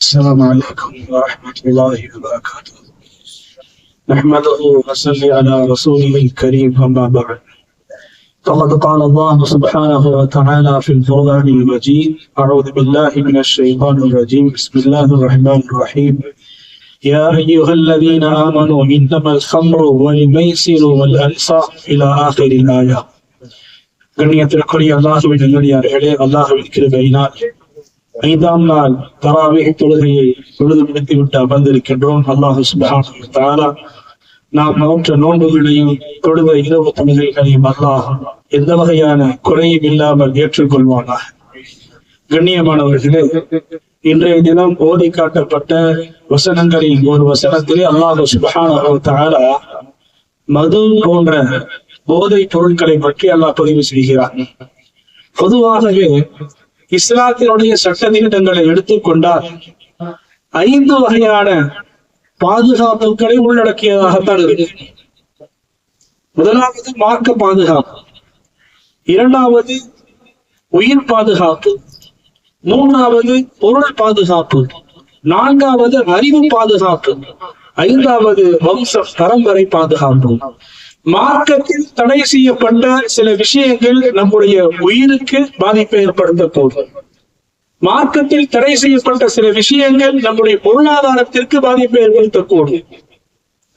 السلام عليكم ورحمة الله وبركاته نحمده ونصلي على رسوله الكريم أما بعد فقد قال الله سبحانه وتعالى في القرآن المجيد أعوذ بالله من الشيطان الرجيم بسم الله الرحمن الرحيم يا أيها الذين آمنوا إنما الخمر والميسر والأنصاب إلى آخر الآية கண்ணியத்திற்குரிய அல்லாஹுவின் நல்லடியார்களே அல்லாஹுவின் கிருபையினால் ஐந்தாம் நாள் தராவிக தொழுகையை தொழுது முடித்துவிட்டு அமர்ந்திருக்கின்றோம். அல்லாஹு தாரா நாம் நோற்ற நோன்புகளையும் தொழுத இரவு தொழுகைகளையும் அல்லாஹ் எந்த வகையான குறையும் இல்லாமல் ஏற்றுக்கொள்வானாக. கண்ணியமானவர்களே இன்றைய தினம் ஓடி காட்டப்பட்ட வசனங்களில் ஒரு வசனத்திலே அல்லாஹு சுபஹான தாரா மது போன்ற போதை பொருட்களை பற்றி அல்லாஹ் பதிவு செய்கிறார் பொதுவாகவே இஸ்லாத்தினுடைய சட்ட திட்டங்களை எடுத்துக்கொண்டால் ஐந்து வகையான பாதுகாப்புகளை உள்ளடக்கியதாகத்தான் இருக்கு. முதலாவது மார்க்க பாதுகாப்பு. இரண்டாவது உயிர் பாதுகாப்பு. மூன்றாவது பொருள் பாதுகாப்பு. நான்காவது அறிவு பாதுகாப்பு. ஐந்தாவது வம்ச பரம்பரை பாதுகாப்பு. மார்க்கத்தில் தடை செய்யப்பட்ட சில விஷயங்கள் நம்முடைய உயிருக்கு பாதிப்பை ஏற்படுத்தக்கூடும் மார்க்கத்தில் தடை செய்யப்பட்ட சில விஷயங்கள் நம்முடைய பொருளாதாரத்திற்கு பாதிப்பை ஏற்படுத்தக்கூடும்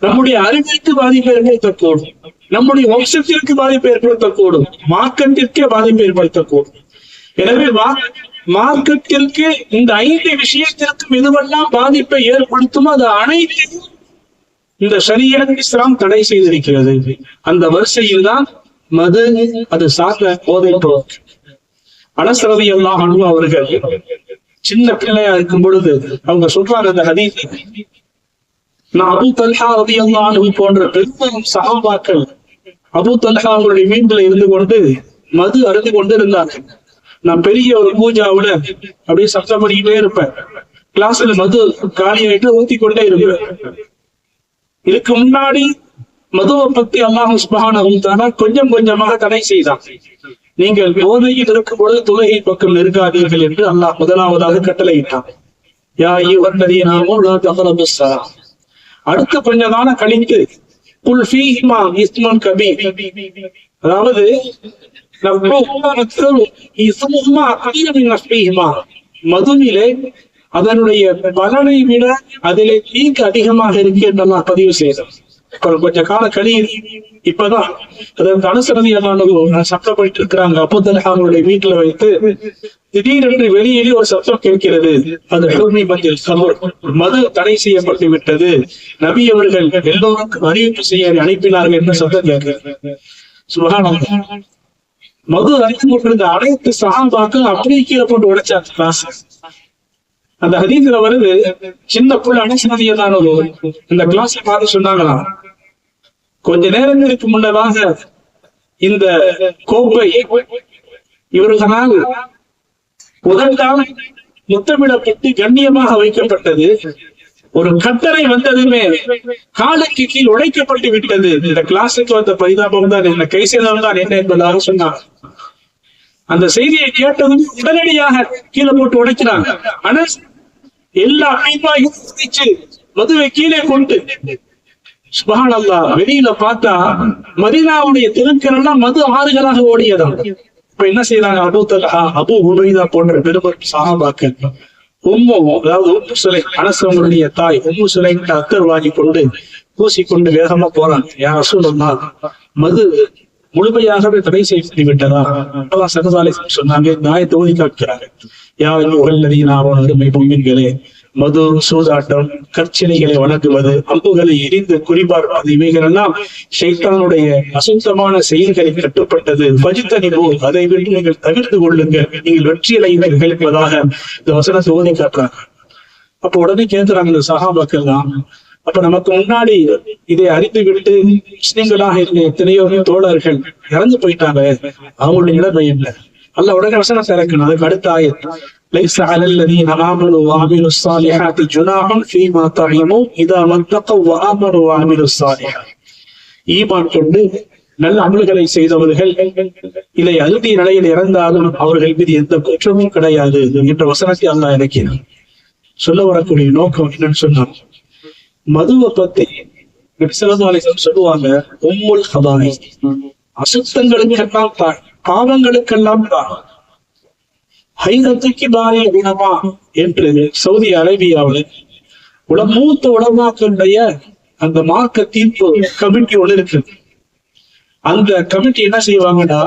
நம்முடைய அறிவிற்கு பாதிப்பை ஏற்படுத்தக்கூடும் நம்முடைய வம்சத்திற்கு பாதிப்பை ஏற்படுத்தக்கூடும் மார்க்கத்திற்கே பாதிப்பை ஏற்படுத்தக்கூடும் எனவே மார்க்கத்திற்கு இந்த ஐந்து விஷயத்திற்கும் இதுவெல்லாம் பாதிப்பை ஏற்படுத்தும் அது அனைத்தையும் இந்த சரியன் இஸ்லாம் தடை செய்திருக்கிறது. அந்த வரிசையில் தான் மது அது சார்ந்த போதை பொருள். அனசரதி எல்லாம் அனுபவம் அவர்கள் சின்ன பிள்ளையா இருக்கும் பொழுது அவங்க சொல்றாங்க அந்த ஹதீஸ். நான் அபு தல்ஹா ரதி அல்லாஹு போன்ற பெரும் சகாபாக்கள் அபு தல்ஹா அவங்களுடைய வீட்டில் இருந்து கொண்டு மது அருந்து கொண்டு இருந்தார்கள் நான் பெரிய ஒரு பூஜாவோட அப்படியே சத்தம் பண்ணிக்கிட்டே இருப்பேன். கிளாஸ்ல மது காலியாயிட்டு ஊத்தி கொண்டே இருப்பேன். இதுக்கு முன்னாடி மதுவை பத்தி அல்லாஹ் தானா கொஞ்சம் கொஞ்சமாக தடை செய்தான். நீங்கள் போதையில் இருக்கும் பொழுது தொழுகை பக்கம் நெருங்காதீர்கள் என்று அல்லாஹ் முதலாவதாக கட்டளையிட்டான். யா ஐயுவன்னதீனாமோ அடுத்த கொஞ்ச காலம் கழித்து புல் ஃபீஹிமா இஸ்மன் கபி அதாவது மதுவிலே அதனுடைய பலனை விட அதிலே தீங்கு அதிகமாக இருக்கு என்று நான் பதிவு செய்தேன். கொஞ்ச கால கழியில் இப்பதான் அதற்கு அனுசரதி சத்தம் போயிட்டு இருக்கிறாங்க. அப்போதல் வீட்டுல வைத்து திடீரென்று வெளியிலே ஒரு சத்தம் கேட்கிறது. அது ஹூமி மஞ்சள் சமூர் மது தடை செய்யப்பட்டு விட்டது. நபி அவர்கள் எல்லோருக்கும் அறிவிப்பு செய்ய அனுப்பினார்கள் என்று சத்தம் கேட்கிறது. சுகானம் மது அறிந்து கொண்டிருந்த அனைத்து சகாபாக்கள் அப்படியே கீழே போட்டு உடைச்சாங்க. அந்த ஹதீஸ்ல வருது சின்ன புள்ள அனுசனதியதான இந்த கிளாஸ்ல பார்த்து சொன்னாங்களாம். கொஞ்ச நேரங்களுக்கு முன்னதாக இந்த கோப்பை இவர்களால் முதல்தான் முத்தமிடப்பட்டு கண்ணியமாக வைக்கப்பட்டது. ஒரு கட்டளை வந்ததுமே காலுக்கு கீழ் உடைக்கப்பட்டு விட்டது. இந்த கிளாஸுக்கு வந்த பரிதாபம் தான் என்ன கைசேதம் தான் என்ன என்பதாக சொன்னார். அந்த செய்தியை கேட்டதும் உடனடியாக கீழே போட்டு உடைக்கிறாங்க. ஆனா எல்லா அமைப்பாயும் மதுவை கீழே கொண்டு. அல்லா வெளியில பார்த்தா மதீனாவுடைய திருக்கரெல்லாம் மது ஆறுகளாக ஓடியதாம். இப்ப என்ன செய்யறாங்க அபு தலஹா அபு உபைதா போன்ற பெருமர் சஹாபாக்கள் உம்மு அதாவது உம்மு சுலை அனசவங்களுடைய தாய் உம்மு சிலை அக்கர் வாங்கி கொண்டு பூசிக்கொண்டு வேகமா போறாங்க. யார் சூழல்லா மது முழுமையாகவே தடை செய்யப்பட்டு விட்டதா சகசாலை சொன்னாங்க நாயை தொகுதி காக்கிறாங்க யாரும் உகல்லதீனாவோன் அருமை பொங்கின்களே மது சூதாட்டம் கற்சிலைகளை வணங்குவது அம்புகளை எரிந்து குறிபார்ப்பது இவைகள் எல்லாம் ஷைத்தானுடைய அசுத்தமான செயல்களை கட்டுப்பட்டது. பஜித்தனிபோ அதை விட்டு நீங்கள் தவிர்த்து கொள்ளுங்கள். நீங்கள் வெற்றியடைவீர்கள் என்பதாக இந்த வசன சோதனை காட்டுறாங்க. அப்ப உடனே கேட்கிறாங்க இந்த சகாபாக்கள் தான் அப்ப நமக்கு முன்னாடி இதை அறிந்து விட்டு முஸ்லிம்களாக இருந்த எத்தனையோ தோழர்கள் இறந்து போயிட்டாங்க அவங்களுடைய நிலைமை என்ன அல்ல உடனே வசனம் திறக்கணும் அதுக்கு அடுத்த ஆயத் ليس على الذين آمنوا وعملوا الصالحات جناح فيما طعموا إذا ما اتقوا وآمنوا وعملوا الصالحات ஈமான் கொண்டு நல்ல அமல்களை செய்தவர்கள் இதை அழுதிய நிலையில் இறந்தாலும் அவர்கள் மீது எந்த குற்றமும் கிடையாது என்ற வசனத்தை அல்லாஹ் இறக்கினார் சொல்ல வரக்கூடிய நோக்கம் என்னன்னு சொன்னா மதுவை பத்தி நபிசல்லாசம் சொல்லுவாங்க உம்முல் ஹபாய் அசுத்தங்களுக்கெல்லாம் தான் பாவங்களுக்கெல்லாம் தான் ஹைதத்துக்கு பாரி குணமா என்று சவுதி அரேபியாவில் உல மூத்த உலமாக்களுடைய அந்த மார்க்க தீர்ப்பு கமிட்டி ஒண்ணு இருக்கு அந்த கமிட்டி என்ன செய்வாங்கன்னா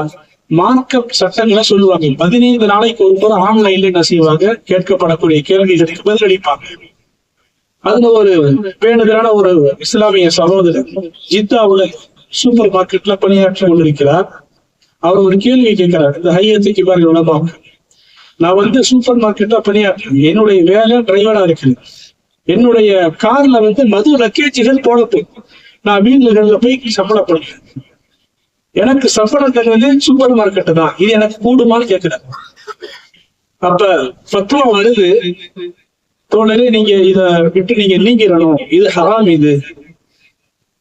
மார்க்க சட்டங்களை சொல்லுவாங்க. பதினைந்து நாளைக்கு ஒரு முறை ஆன்லைன்ல என்ன செய்வாங்க? கேட்கப்படக்கூடிய கேள்விகளுக்கு பதிலளிப்பாங்க. அதுல ஒரு பேணுதலான ஒரு இஸ்லாமிய சகோதரர் ஜித்தாவுல சூப்பர் மார்க்கெட்ல பணியாற்றி கொண்டிருக்கிறார். அவர் ஒரு கேள்வி கேட்கிறார். இந்த ஹையத்துக்கு பாருங்க உலகம் நான் வந்து சூப்பர் மார்க்கெட்ல பணியாற்றேன் என்னுடைய வேலை டிரைவரா இருக்குது என்னுடைய கார்ல வந்து மது லக்கேஜுகள் போடப்பு நான் வீடுகளில் போய் சம்பளப்படுறேன் எனக்கு சம்பளம் தருவது சூப்பர் மார்க்கெட் தான். இது எனக்கு கூடுமான்னு கேட்கிறேன் அப்ப பத்துவம் வருது. தோழரே நீங்க இத விட்டு நீங்க நீங்கிடணும். இது ஹராம் இது.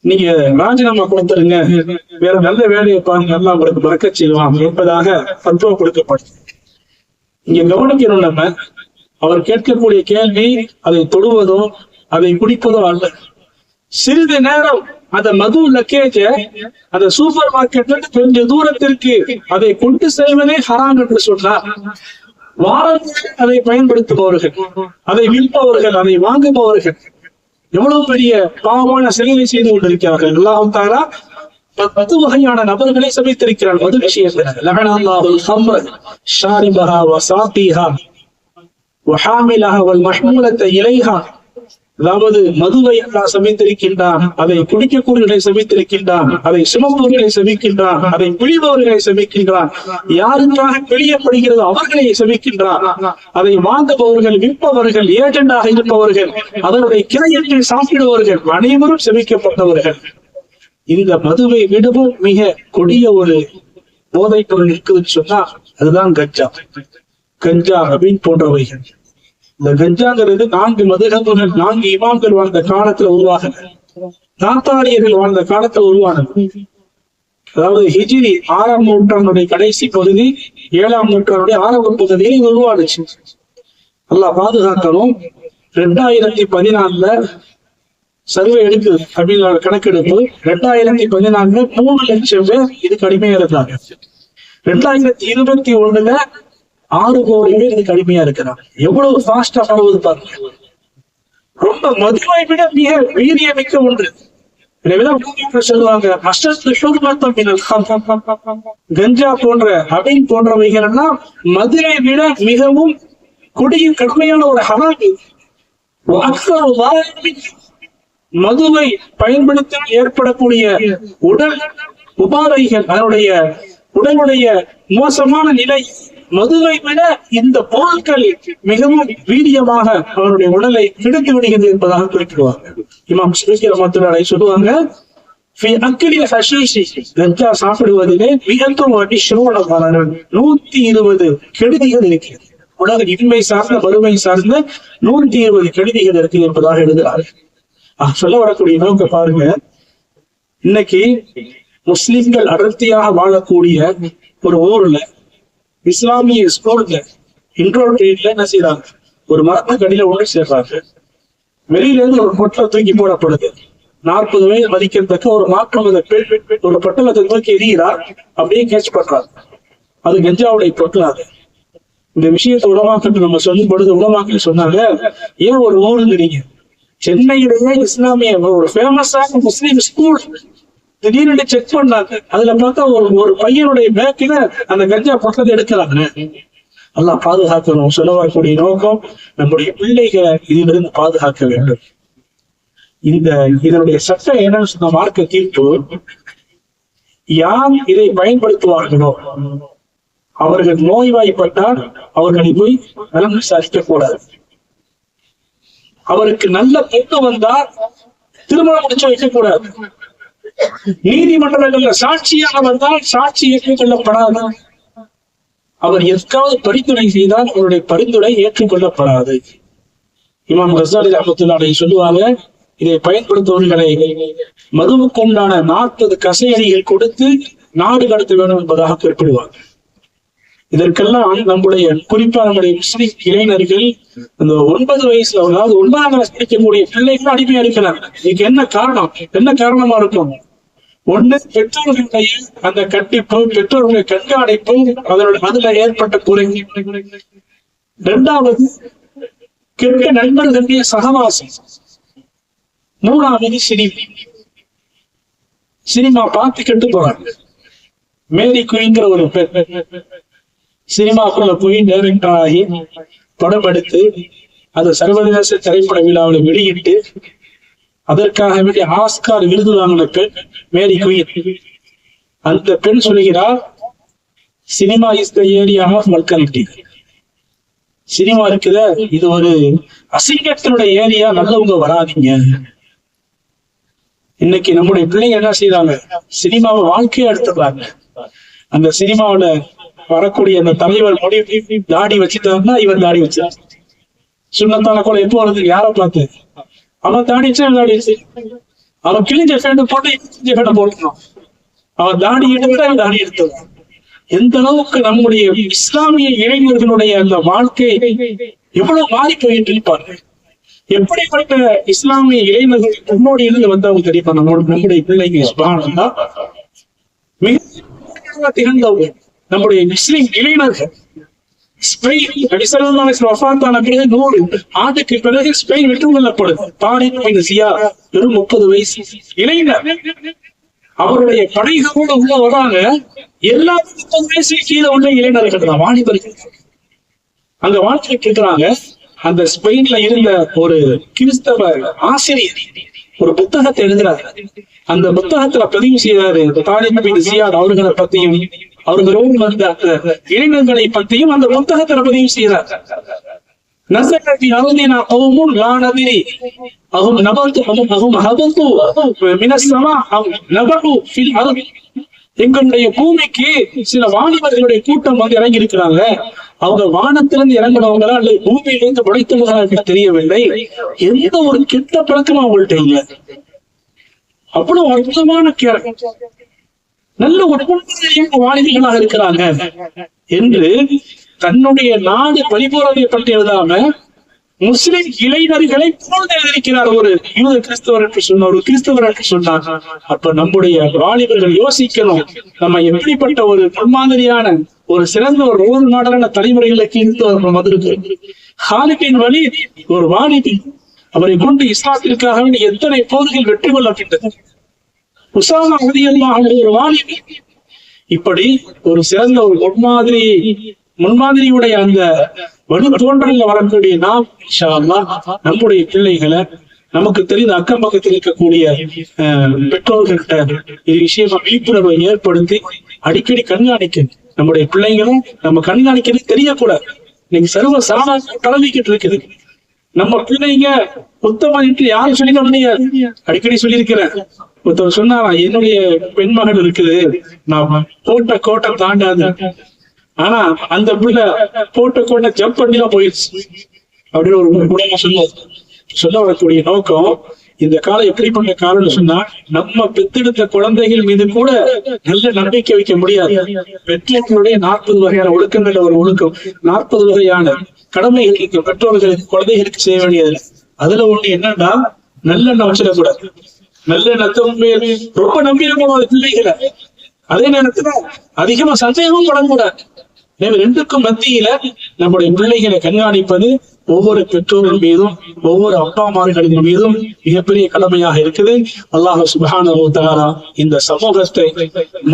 நீங்க ராஜினாமா கொடுத்துருங்க. வேற நல்ல வேலையை பாருங்க. நல்லா உங்களுக்கு மறக்க செய்வான். என்பதாக தத்துவம் கொடுக்கப்படும். இங்க கவனிக்கணும் நம்ம. அவர் கேட்கக்கூடிய கேள்வி அதை தொடுவதோ அதை குடிப்பதோ அல்ல. சிறிது நேரம் அந்த மது லக்கேஜ அந்த சூப்பர் மார்க்கெட்ல கொஞ்ச தூரத்திற்கு அதை கொண்டு செல்வதே ஹராம் என்று சொன்னார். வாரத்தில் அதை பயன்படுத்துபவர்கள் அதை விற்பவர்கள் அதை வாங்குபவர்கள் எவ்வளவு பெரிய பாவமான செயலை செய்து கொண்டிருக்கிறார்கள். எல்லாம் தாரா பத்து வகையான நபர்களை சமைத்திருக்கிறார் மது விஷயத்துல லகனல்லாஹுல் ஹம்ர ஷாரிபஹா வசாத்திஹா வஹாமிலஹா இலைஹா அதாவது மதுவை அல்லாஹ் சமைத்திருக்கின்றான் அதை குடிக்கக்கூடியவர்களை சமைத்திருக்கின்றான் அதை சுமப்பவர்களை சமைக்கின்றான் அதை பிழிபவர்களை சமைக்கின்றான். யாருக்காக பிழியப்படுகிறதோ அவர்களை சமைக்கின்றான். அதை வாங்குபவர்கள் விற்பவர்கள் ஏஜெண்டாக இருப்பவர்கள் அதனுடைய கிளையத்தை சாப்பிடுபவர்கள் அனைவரும் சமைக்கப்பட்டவர்கள். இந்த மதுவை விடவும் மிக கொடிய ஒரு போதைப் பொருள் இருக்குதுன்னு சொன்னா அதுதான் கஞ்சா. கஞ்சா அப்படின்னு போன்றவைகள். இந்த கஞ்சாங்கிறது நான்கு மதுகபுகள் நான்கு இமாம்கள் வாழ்ந்த காலத்துல உருவாகின நாத்தாரியர்கள் வாழ்ந்த காலத்துல உருவானது. அதாவது ஹிஜிரி ஆறாம் நூற்றாண்டுடைய கடைசி பகுதி ஏழாம் நூற்றாண்டுடைய ஆரம்ப பகுதியில் இது உருவானுச்சு. நல்லா பாதுகாக்கணும். ரெண்டாயிரத்தி பதினாலுல சர்வே எடுக்குது அப்படின்னு கணக்கெடுப்பு ரெண்டாயிரத்தி பதினாலுல மூணு லட்சம் பேர் இதுக்கு அடிமையா இருந்தாங்க ரெண்டாயிரத்தி இருபத்தி ஒண்ணுல ஆறு கோடி பேர் இன்னைக்கு கடுமையா இருக்கிறாங்க. எவ்வளவு ஃபாஸ்டா பரவுது பாருங்க. ரொம்ப மதுவை விட மிக வீரிய மிக்க ஒன்று. சொல்லுவாங்க கஞ்சா போன்ற அபின் போன்றவைகள் எல்லாம் மதுரை விட மிகவும் குடியின் கடுமையான ஒரு ஹராமி மதுவை பயன்படுத்த ஏற்படக்கூடிய உடல் உபாதைகள் அதனுடைய உடலுடைய மோசமான நிலை மதுவை விட இந்த பொருட்கள் மிகவும் வீரியமாக அவருடைய உடலை கெடுத்து விடுகிறது என்பதாக குறிப்பிடுவாங்க இமாம் சுருக்கி ரமத்துலாரை சொல்லுவாங்க சாப்பிடுவதிலே மிகத்தும் நூத்தி இருபது கெடுதிகள் இருக்கிறது. உலக இன்மை சார்ந்த வறுமை சார்ந்த நூத்தி இருபது கெடுதிகள் இருக்கு என்பதாக எழுதுகிறார்கள் ஆஹ் சொல்ல வரக்கூடிய நோக்க பாருங்க. இன்னைக்கு முஸ்லிம்கள் அடர்த்தியாக வாழக்கூடிய ஒரு ஊர்ல இஸ்லாமிய ஸ்கூல்ல ட்ரெயின்ல என்ன செய்யறாங்க ஒரு மரத்துக்கடியில ஒன்று சேர்றாங்க. வெளியில இருந்து ஒரு பொட்டலை தூக்கி போடப்படுது. நாற்பது வயது மதிக்கத்தக்க ஒரு மாற்றம் ஒரு பொட்டலத்தை தூக்கி எரிகிறார் அப்படியே கேட்ச் பண்றாங்க. அது கஞ்சாவுடைய பொட்டலாது இந்த விஷயத்தை உலமாக்கட்டு நம்ம சொல்லும் பொழுது உலமாக்கள் சொன்னாங்க ஏன் ஒரு ஊருங்கிறீங்க? சென்னையிலேயே இஸ்லாமிய ஒரு ஃபேமஸான முஸ்லீம் ஸ்கூல் திடீர்னு செக் பண்ணாங்க. அதுல பார்த்தா ஒரு ஒரு பையனுடைய பேக்கில அந்த கஞ்சா பொட்டலத்தை எடுக்கிறாங்க. எல்லாம் பாதுகாக்கணும். செலவாக்கூடிய நோக்கம் நம்முடைய பிள்ளைகளை இதிலிருந்து பாதுகாக்க வேண்டும். இந்த இதனுடைய சட்டம் என்னன்னு சொன்ன மார்க்க தீர்ப்பு யார் இதை பயன்படுத்துவார்களோ அவர்கள் நோய்வாய்ப்பட்டால் அவர்களை போய் நலம் விசாரிக்க கூடாது அவருக்கு நல்ல பொண்ணு வந்தால் திருமணம் முடிச்சு வைக்க கூடாது நீதிமன்றங்கள்ல சாட்சியாக வந்தால் சாட்சி ஏற்றுக்கொள்ளப்படாது அவர் எதற்காவது பரிந்துரை செய்தால் அவருடைய பரிந்துரை ஏற்றுக்கொள்ளப்படாது இமாம் ரசாலி அஹமத்துல்லாரை சொல்லுவாங்க இதை பயன்படுத்துபவர்களை மதுவுக்கு உண்டான நாற்பது கசையடிகள் கொடுத்து நாடு கடத்த வேண்டும் என்பதாக குறிப்பிடுவாங்க. இதற்கெல்லாம் நம்முடைய குறிப்பா நம்முடைய முஸ்லிம் இளைஞர்கள் அந்த ஒன்பது வயசுல அதாவது ஒன்பதாம் கிளாஸ் படிக்கக்கூடிய பிள்ளைகளும் அடிமையா இருக்கிறாங்க. இதுக்கு என்ன காரணம்? என்ன காரணமா இருக்கும்? ஒண்ணு பெற்றோர்களுடைய அந்த கட்டிப்பு பெற்றோர்களுடைய கண்காணிப்பு அதனுடைய அதுல ஏற்பட்ட குறை இரண்டாவது கெட்ட நண்பர்களுடைய சகவாசம். மூணாவது சினிமா. சினிமா பார்த்து கெட்டு போறாங்க. மேரி குயிங்கிற ஒரு பெண். சினிமாக்குள்ள போய் டைரக்டர் ஆகி படம் எடுத்து அது சர்வதேச திரைப்பட விழாவில் வெளியிட்டு அதற்காக வேண்டிய ஆஸ்கார் விருது வாங்கின பெண் மேரி குயின் அந்த பெண் சொல்கிறார் cinema is the area of vulgarity cinema இருக்குத இது ஒரு அசிங்கத்தினுடைய ஏரியா நல்லவங்க வராதீங்க. இன்னைக்கு நம்முடைய பிள்ளைங்க என்ன செய்யறாங்க சினிமாவை வாழ்க்கையை எடுத்துக்கிறாங்க. அந்த சினிமாவுல வரக்கூடிய அந்த தலைவர் முடி தாடி வச்சுட்டாருன்னா இவர் தாடி வச்சார் சுண்ணத்தான கூட எப்போ வருது? யாரை பார்த்து? அவன் தாடி தாடிச்சு அவன் கிழிஞ்ச ஃபேண்ட் போட்டு கிழிஞ்ச ஃபேண்ட் போட்டுக்கணும் அவன் தாடி எடுத்தா தாடி எடுத்தவன் எந்த அளவுக்கு நம்முடைய இஸ்லாமிய இளைஞர்களுடைய அந்த வாழ்க்கை எவ்வளவு மாறி போயிட்டு இருப்பாரு எப்படிப்பட்ட இஸ்லாமிய இளைஞர்கள் முன்னோடியிலிருந்து வந்தவங்க தெரியுமா நம்மளோட நம்முடைய பிள்ளைங்க சுபானந்தா மிக திகழ்ந்தவங்க நம்முடைய முஸ்லிம் இளைஞர்கள் ஸ்பெயின் அடிசலான வஃபாத்தான பிறகு நூறு ஆண்டுக்கு பிறகு ஸ்பெயின் விட்டு கொள்ளப்படுது தாரிக் சியா வெறும் முப்பது வயசு இளைஞர் அவருடைய படைகளோடு உள்ள வராங்க எல்லா முப்பது வயசு கீழே உள்ள இளைஞர்கள் தான் வாலிபர்கள் அங்க வாழ்க்கை இருக்கிறாங்க அந்த ஸ்பெயின்ல இருந்த ஒரு கிறிஸ்தவ ஆசிரியர் ஒரு புத்தகத்தை எழுதுறாரு அந்த புத்தகத்துல பதிவு செய்யறாரு தாலிப் பின் ஜியாத் அவர்களை பத்தியும் அவர்களோடு அந்த இளைஞர்களை பற்றியும் அந்த புத்தகத்தை பதிவு செய்கிறார் அகும் நபத்து அகும் அகும் ஹபத்து மினசமா அகும் நபகு ஃபில் அருந்தி எங்களுடைய பூமிக்கு சில வாலிபர்களுடைய கூட்டம் வந்து இறங்கி இருக்கிறாங்க. அவங்க வானத்திலிருந்து இறங்கினவங்களா அல்லது பூமியிலிருந்து படைத்தவங்களா என்று தெரியவில்லை. எந்த ஒரு கெட்ட பழக்கமும் அவங்கள்ட்ட இல்லை. அவ்வளவு அற்புதமான கேரக்டர். நல்ல உடம்புகளையும் வாலிபர்களாக இருக்கிறாங்க என்று தன்னுடைய நாடு பரிபூரத்தை பற்றி எழுதாம முஸ்லிம் இளைஞர்களை போல் எழுதியிருக்கிறார் ஒரு யூத கிறிஸ்தவர் என்று சொன்னார் ஒரு கிறிஸ்தவர் என்று சொன்னார். அப்ப நம்முடைய வாலிபர்கள் யோசிக்கணும் நம்ம எப்படிப்பட்ட ஒரு முன்மாதிரியான ஒரு சிறந்த ஒரு ரோல் மாடலான தலைமுறைகளுக்கு இருந்து வந்திருக்கு. ஹாலிபின் வழி ஒரு வாலிபின் அவரை கொண்டு இஸ்லாத்திற்காக எத்தனை போதுகள் வெற்றி கொள்ளப்பட்டது உசாமா அதிகமாக ஒரு வாலிபி இப்படி ஒரு சிறந்த ஒரு முன்மாதிரி முன்மாதிரியுடைய அந்த வலு தோன்றல வரக்கூடிய நாம் நம்முடைய பிள்ளைகளை நமக்கு தெரிந்த அக்கம் பக்கத்தில் இருக்கக்கூடிய பெற்றோர்கள்ட்ட இது விஷயமா விழிப்புணர்வை ஏற்படுத்தி அடிக்கடி கண்காணிக்க. நம்முடைய பிள்ளைங்களும் நம்ம கண்காணிக்கிறது தெரியக்கூடாது இன்னைக்கு சர்வ சாதாரண கலவிக்கிட்டு இருக்குது. நம்ம பிள்ளைங்க புத்தகம் யாரும் சொல்லிக்க முடியாது. அடிக்கடி சொல்லியிருக்கிறேன். ஒருத்தர் சொன்னாரா என்னுடைய பெண் மகள் இருக்குது நான் போட்ட கோட்டை தாண்டாது. ஆனா அந்த பிள்ளை போட்ட கோட்டை ஜம்ப் பண்ணி தான் போயிடுச்சு அப்படின்னு ஒரு உடனே சொல்லுவோம் சொல்ல வரக்கூடிய நோக்கம் இந்த காலம் எப்படிப்பட்ட காலம்னு சொன்னா நம்ம பெத்தெடுத்த குழந்தைகள் மீது கூட நல்ல நம்பிக்கை வைக்க முடியாது. பெற்றோர்களுடைய நாற்பது வகையான ஒழுக்கங்கள் ஒரு ஒழுக்கம். நாற்பது வகையான கடமைகள் பெற்றோர்களுக்கு குழந்தைகளுக்கு செய்ய வேண்டியது. அதுல ஒண்ணு என்னன்னா நல்லெண்ணம் வச்சிடக்கூடாது. நல்ல நத்தம் ரொம்ப நம்பியிருக்கணும் பிள்ளைகளை. அதே நேரத்துல அதிகமா சந்தேகமும் படக்கூடாது எனவே ரெண்டுக்கும் மத்தியில நம்முடைய பிள்ளைகளை கண்காணிப்பது ஒவ்வொரு பெற்றோர்கள் மீதும் ஒவ்வொரு அப்பா அப்பாமார்களின் மீதும் மிகப்பெரிய கடமையாக இருக்குது. அல்லாஹ் சுபஹானஹு இந்த சமூகத்தை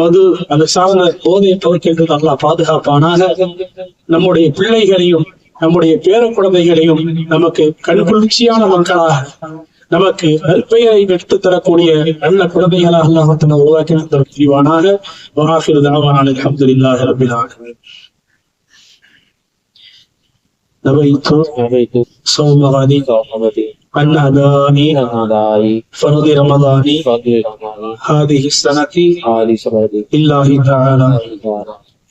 மது அது சார்ந்த போதை பொருட்கள் அல்லாஹ் பாதுகாப்பானாக. நம்முடைய பிள்ளைகளையும் நம்முடைய பேர குழந்தைகளையும் நமக்கு கண்குளிர்ச்சியான மக்களாக நமக்கு நற்பெயரை எடுத்து தரக்கூடிய நல்ல குழந்தைகளாக அல்லாஹ் தன்னை உருவாக்கி தருவானாக வராஃபிர் தாவான அல்ஹம்துலில்லாஹி ரப்பில் ஆலமீன் نبيت نبيت صوم غد صومتي عن أدائي من أدائي فرض رمضان فضل رمضان هذه السنة ஆதி சபதி لله تعالى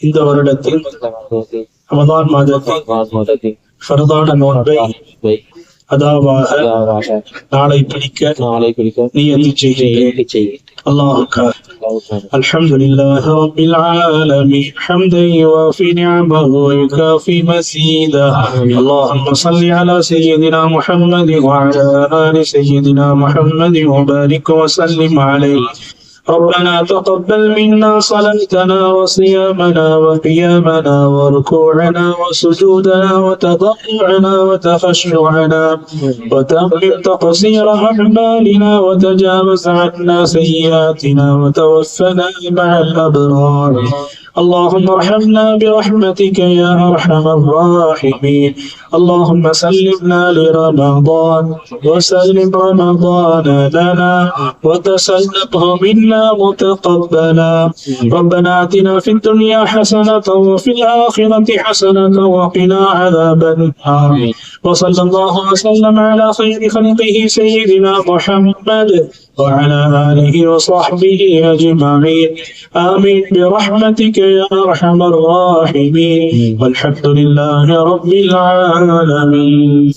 இந்த வருடத்தில் ரமதான் மாதத்தில் மாதத்தில் ஃபரதான நோன்பை அதாவாக அதாவாக நாளை பிடிக்க நாளை பிடிக்க நியதி செய்கிறேன் நியதி செய்கிறேன் அல்லாஹுக்காக அல்லாஹ் الحمد لله رب العالمين حمدا يوافي نعمه ويكافي مزيدا اللهم صل على سيدنا محمد وعلى آل سيدنا محمد وبارك وسلم عليه ربنا تقبل منا صلاتنا وصيامنا وقيامنا وركوعنا وسجودنا وتضرعنا وتخشعنا وتمم تقصير أعمالنا وتجاوز عنا سيئاتنا وتوفنا مع الأبرار. اللهم ارحمنا برحمتك يا أرحم الراحمين. اللهم سلمنا لرمضان وسلم رمضان لنا وتسلمه منا متقبلا. ربنا آتنا في الدنيا حسنة وفي الآخرة حسنة وقنا عذاب النار. وصلى الله وسلم على خير خلقه سيدنا محمد وعلى آله وصحبه أجمعين. آمين. برحمتك يا أرحم الراحمين. والحمد لله رب العالمين